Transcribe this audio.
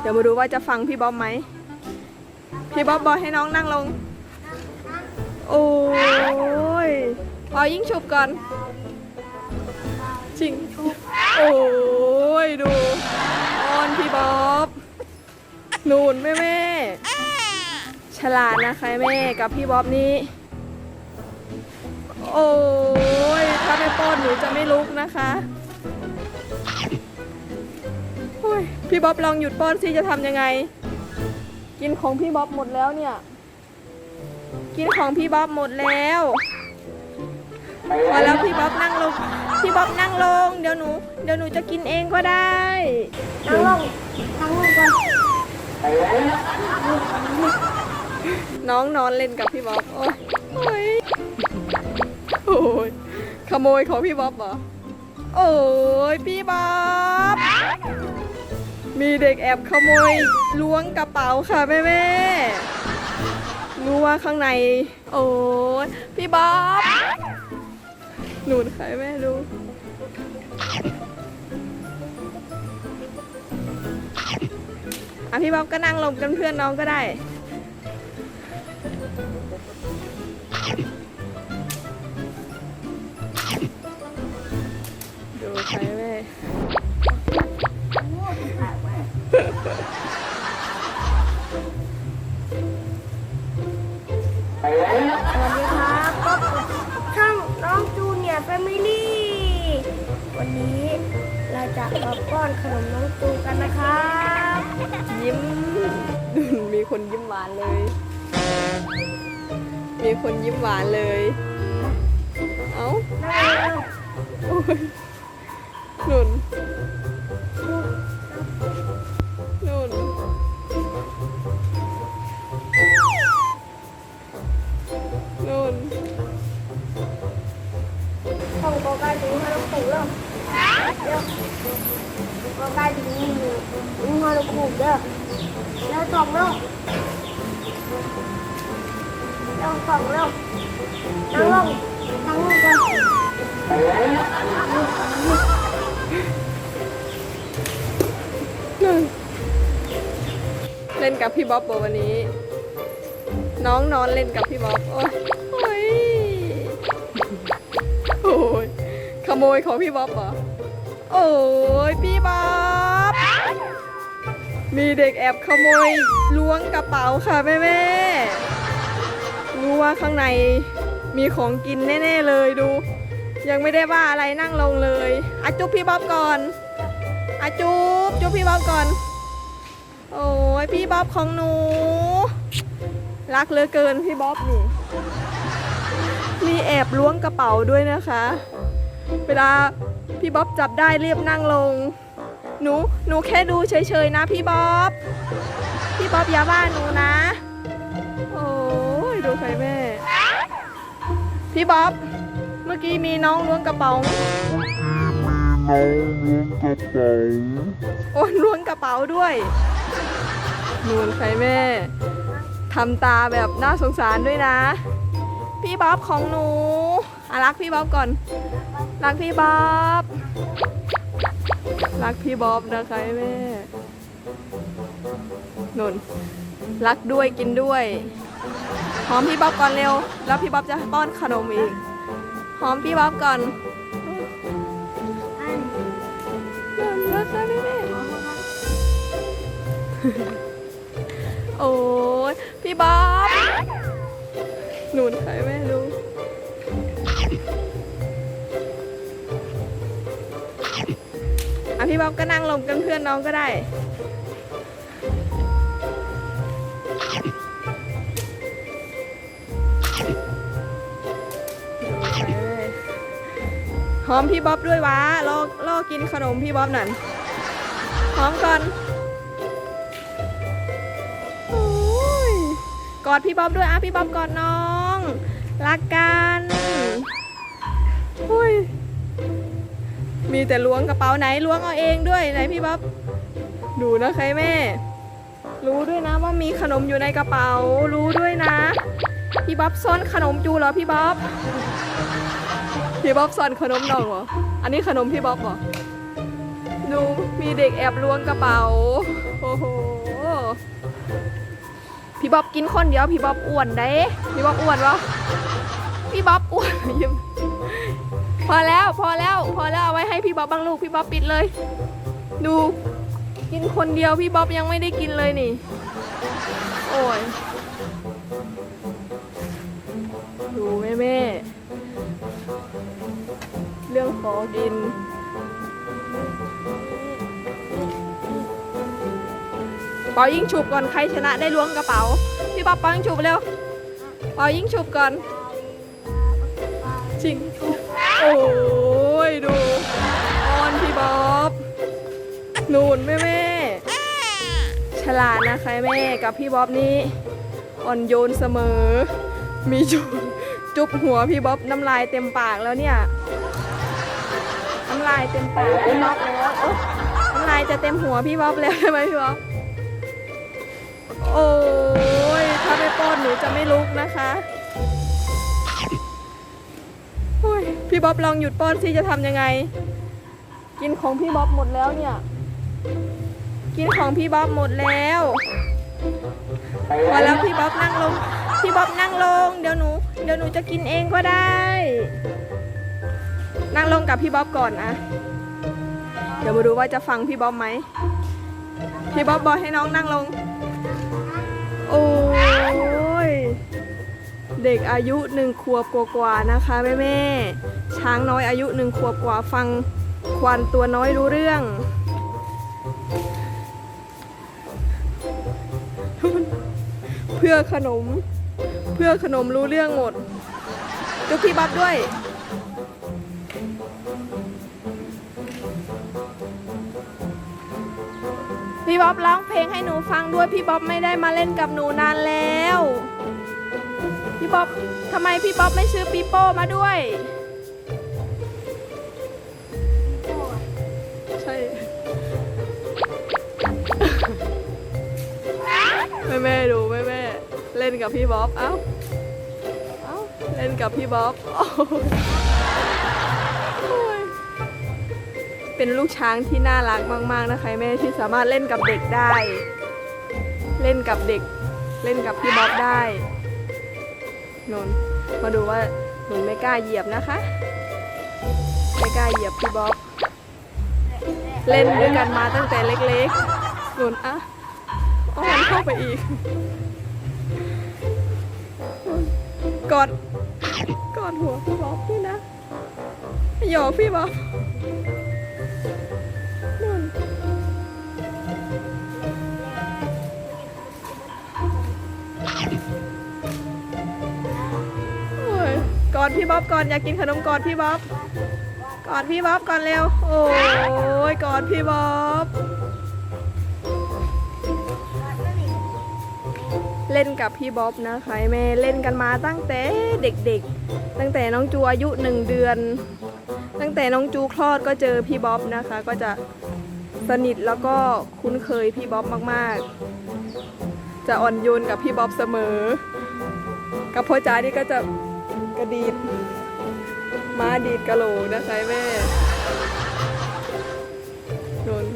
เดี๋ยวมาดูว่าจะฟังพี่บ๊อบไหม พี่บ๊อบบอกให้น้องนั่งลง โอ้ยพอยิ่งฉุบก่อน จริง โอ้ยดูอ้อนพี่บ๊อบนูนแม่แม่ฉลาดนะคะแม่กับพี่บ๊อบนี่โอ้ยถ้าไม่ป้อนหนูจะไม่ลุกนะคะ พี่บ๊อบลองหยุดป้อนสิจะทำยังไง กินของพี่บ๊อบหมดแล้วเนี่ย กินของพี่บ๊อบหมดแล้วพอแล้วพี่บ๊อบนั่งลง พี่บ๊อบนั่งลง เดี๋ยวหนู เดี๋ยวหนูจะกินเองก็ได้นั่งลงนั่งลงก่อนน้องนอนเล่นกับพี่บ๊อบโอ้ยโอ้ยโอ้ยขโมยของพี่บ๊อบเหรอ โอ้ยพี่บ๊อบ มีเด็กแอบขโมยล้วงกระเป๋าค่ะแม่แม่รู้ว่าข้างใน โอ้ยพี่บ๊อบหนูนใครแม่ดูอะพี่บ๊อบก็นั่งลงกันเพื่อนน้องก็ได้ดูใครแม่ วันนี้เราจะมาป้อนขนมน้องตูกันนะครับ ยิ้ม มีคนยิ้มหวานเลย มีคนยิ้มหวานเลย เอ้า โอ้ย กอไก่ถึงถึงห้าลูกขู่เด้อแล้วสองเร็วเร็วสองเร็วนั่งลงนั่งลงก่อนเล่นกับพี่บ๊อบวันนี้ น้องนอนเล่นกับพี่บ๊อบโอ้ยโอ้ยโอ้ยขโมยของพี่บ๊อบเหรอ โอ้ยพี่บ๊อบมีเด็กแอบขโมยล้วงกระเป๋าค่ะแม่แม่รู้ว่าข้างในมีของกินแน่ ๆ เลยดู ยังไม่ได้ว่าอะไรนั่งลงเลยอะจุ๊บพี่บ๊อบก่อนอะจุ๊บจุ๊บพี่บ๊อบก่อน โอ้ยพี่บ๊อบของหนู รักเหลือเกินพี่บ๊อบนี่มีแอบล้วงกระเป๋าด้วยนะคะ เวลาพี่บ๊อบจับได้เรียบนั่งลง หนูหนูแค่ดูเฉยๆนะพี่บ๊อบ พี่บ๊อบอย่าว่าหนูนะ โอ้ยดูใครแม่ พี่บ๊อบ เมื่อกี้มีน้องล้วงกระเป๋าโอ้ยล้วงกระเป๋าด้วยนูนใครแม่ทำตาแบบน่าสงสารด้วยนะ พี่บ๊อบของหนู อะรักพี่บ๊อบก่อน รักพี่บ๊อบ รักพี่บ๊อบนะคะแม่นนรักด้วยกินด้วยหอมพี่บ๊อบก่อนเร็ว แล้วพี่บ๊อบจะป้อนขนมอีกหอมพี่บ๊อบก่อนนนนะคะแม่แม่โอ้ยพี่บ๊อบหนุนใครแม่ดูะพี่บ๊อบก็นั่งลงกันเพื่อนน้องก็ได้ หอมพี่บ๊อบด้วยวะรอรอกินขนมพี่บ๊อบหน่อยหอมก่อนกอดพี่บ๊อบด้วยอะพี่บ๊อบกอดน้อง รักกันอุ้ย มีแต่ล้วงกระเป๋าไหนล้วงเอาเองด้วยไหนพี่บ๊อบดูนะใครแม่ รู้ด้วยนะว่ามีขนมอยู่ในกระเป๋า รู้ด้วยนะ พี่บ๊อบซ่อนขนมจูเหรอพี่บ๊อบพี่บ๊อบซ่อนขนมน้องเหรออันนี้ขนมพี่บ๊อบเหรอดูมีเด็กแอบล้วงกระเป๋าโอ้โหพี่บ๊อบกินคนเดียวพี่บ๊อบอ้วนได้พี่บ๊อบอ้วนวะพี่บ๊อบอ้วนยิ้ม พอแล้วพอแล้วพอแล้วเอาไว้ให้พี่บ๊อบบางลูกพี่บ๊อบปิดเลย ดูกินคนเดียวพี่บ๊อบยังไม่ได้กินเลยนี่ โอ้ยดูแม่แม่เรื่องขอกินเปายิงฉุบก่อนใครชนะได้ล้วงกระเป๋า พี่บ๊อบเปายิงฉุบเร็วเปายิงฉุบก่อนจริง โอ้ยดูออนพี่บ๊อบนูนแม่แม่ฉลาดนะคะแม่กับพี่บ๊อบนี่อ่อนโยนเสมอ มีจุบจุบหัวพี่บ๊อบน้ำลายเต็มปากแล้วเนี่ยน้ำลายเต็มปากพี่บ๊อบแล้วน้ำลายจะเต็มหัวพี่บ๊อบแล้วใช่ไหมพี่บ๊อบโอ้ยถ้าไม่ป้อนหนูจะไม่ลุกนะคะ พี่บ๊อบลองหยุดป้อนสิจะทำยังไง กินของพี่บ๊อบหมดแล้วเนี่ย กินของพี่บ๊อบหมดแล้วพอแล้วพี่บ๊อบนั่งลง พี่บ๊อบนั่งลง เดี๋ยวหนู เดี๋ยวหนูจะกินเองก็ได้ นั่งลงกับพี่บ๊อบก่อนนะเดี๋ยวมาดูว่าจะฟังพี่บ๊อบไหม พี่บ๊อบบอกให้น้องนั่งลง โอ้ เด็กอายุหนึ่งขวบกว่าๆนะคะแม่แม่ๆช้างน้อยอายุหนึ่งขวบกว่าฟังควานตัวน้อยรู้เรื่องเพื่อขนม เพื่อขนมรู้เรื่องหมดจุกพี่บ๊อบด้วยพี่บ๊อบร้องเพลงให้หนูฟังด้วยพี่บ๊อบไม่ได้มาเล่นกับหนูนานแล้ว พี่บ๊อบทำไมพี่บ๊อบไม่ซื้อปีโป้มาด้วย ใช่ แม่แม่ดูแม่แม่เล่นกับพี่บ๊อบ เอ้า เอ้า เล่นกับพี่บ๊อบ เป็นลูกช้างที่น่ารักมากๆนะคะแม่ที่สามารถเล่นกับเด็กได้ เล่นกับเด็ก เล่นกับพี่บ๊อบได้ นนมาดูว่าหนูไม่กล้าเหยียบนะคะ ไม่กล้าเหยียบพี่บ๊อบเล่นด้วยกันมาตั้งแต่เล็กๆนนอะอ้อนเข้าไปอีก กอด กอดหัวพี่บ๊อบพี่นะหยอกพี่บ๊อบ อดพี่บ๊อบก่อนอยากกินขนมก่อดพี่บ๊อบก่อดพี่บ๊อบก่อนเร็ว โอ้ยก่อดพี่บ๊อบเล่นกับพี่บ๊อบนะคะแม่เล่นกันมาตั้งแต่เด็กๆ ตั้งแต่น้องจูอายุหนึ่งเดือน ตั้งแต่น้องจูคลอดก็เจอพี่บ๊อบนะคะ ก็จะสนิทแล้วก็คุ้นเคยพี่บ๊อบมากๆ จะอ่อนโยนกับพี่บ๊อบเสมอ กับพ่อจ๋านี่ก็จะ ระดีดมาดีดกระโหลกนะใช่แม่นน